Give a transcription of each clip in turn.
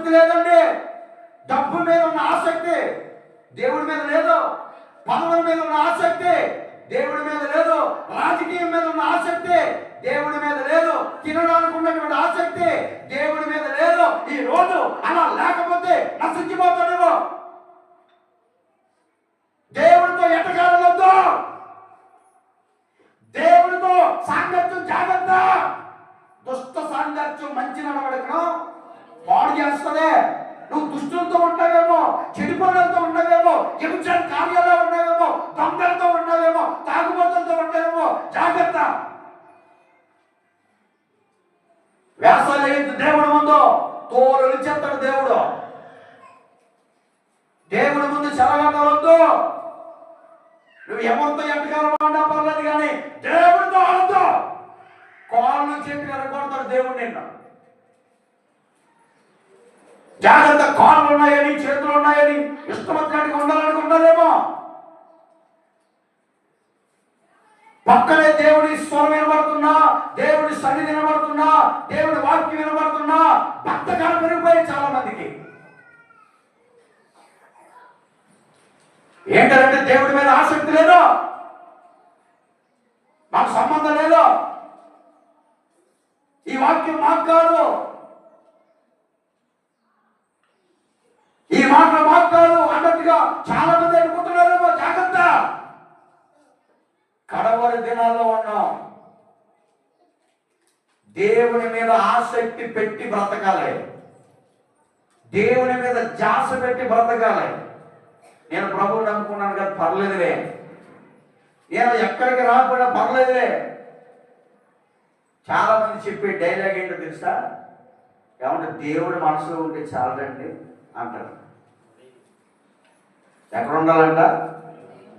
ఆసక్తి లేదండి. డబ్బు మీద ఉన్న ఆసక్తి దేవుడి మీద లేదు. పదవుల మీద ఉన్న ఆసక్తి దేవుడి మీద లేదు. రాజకీయం మీద ఉన్న ఆసక్తి దేవుడి మీద లేదు. తినడానికి ఉన్నటువంటి ఆసక్తి దేవుడి మీద లేదు. ఈ రోజు అలా లేకపోతే నశించిపోతాడేమో. దేవుడితో ఎటకాలొద్దు దేవుడితో సాంగత్యం జాగ్రత్త. దుష్ట సాంగత్యం మంచి నడవడకను చేస్తుంది నువ్వు దుష్టులతో ఉంటావేమో చెడు పనులతో ఉండవేమో హింసల కార్యాల్లో ఉండవేమో దొంగలతో ఉండవేమో తాగుబోతులతో ఉండవేమో జాగ్రత్త. వ్యాసాలు దేవుడు ముందు తోలు చెప్తాడు దేవుడు. దేవుడి ముందు చెలగట్టవద్దు నువ్వు ఎవరితో ఎంతకాలం వాడినా పర్లేదు కానీ దేవుడితో ఆడద్దు కాళ్ళు చెప్పి ఎరగొడతాడు దేవుడు నిన్ను. జాగ్రత్త కాళ్ళు ఉన్నాయని చేతులు ఉన్నాయని ఇష్టమొచ్చినట్టుగా ఉండాలనుకుంటారేమో పక్కనే దేవుడి స్వరం వినబడుతున్నా దేవుడి సన్నిధి వినబడుతున్నా దేవుడి వాక్యం వినబడుతున్నా భక్తకాలం పెరిగిపోయాయి చాలా మందికి ఏంటంటే దేవుడి మీద ఆసక్తి లేదు. మాకు సంబంధం లేదు. ఈ వాక్యం మాకు కాదు. ఈ మాట అన్నట్టుగా చాలా మంది అనుకుంటున్నారేమో జాగ్రత్త. కడవరి దినాల్లో ఉన్నాం. దేవుని మీద ఆసక్తి పెట్టి బ్రతకాలి. దేవుని మీద జాస పెట్టి బ్రతకాలి. నేను ప్రభువు నమ్ముకున్నాను కదా పర్లేదులే. నేను ఎక్కడికి రాకపోయినా పర్లేదులే. చాలా మంది చెప్పే డైలాగ్ ఏంటో తెలుసా? ఏమంటే దేవుడి మనసులో ఉంటే చాలండి అంటారు. ఎక్కడ ఉండాలంట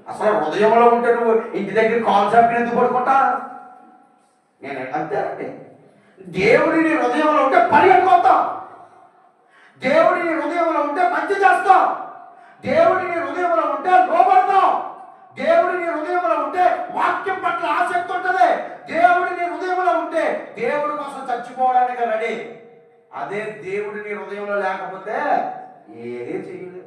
అసలు హృదయంలో ఉంటే నువ్వు ఇంటి దగ్గర కాన్సెప్ట్ ఎందుకు పడుకుంటా? నేను అంతేనండి దేవుడి నీ హృదయంలో ఉంటే పరిగెట్టుకొస్తావు దేవుడి నీ హృదయంలో ఉంటే మంచి చేస్తాం. దేవుడి నీ హృదయంలో ఉంటే లోపడతాం దేవుడి నీ హృదయంలో ఉంటే వాక్యం పట్ల ఆసక్తి ఉంటుంది. దేవుడి నీ హృదయంలో ఉంటే దేవుడి కోసం చచ్చిపోవడానికి రెడీ. అదే దేవుడి నీ హృదయంలో లేకపోతే ఏదే చేయలేదు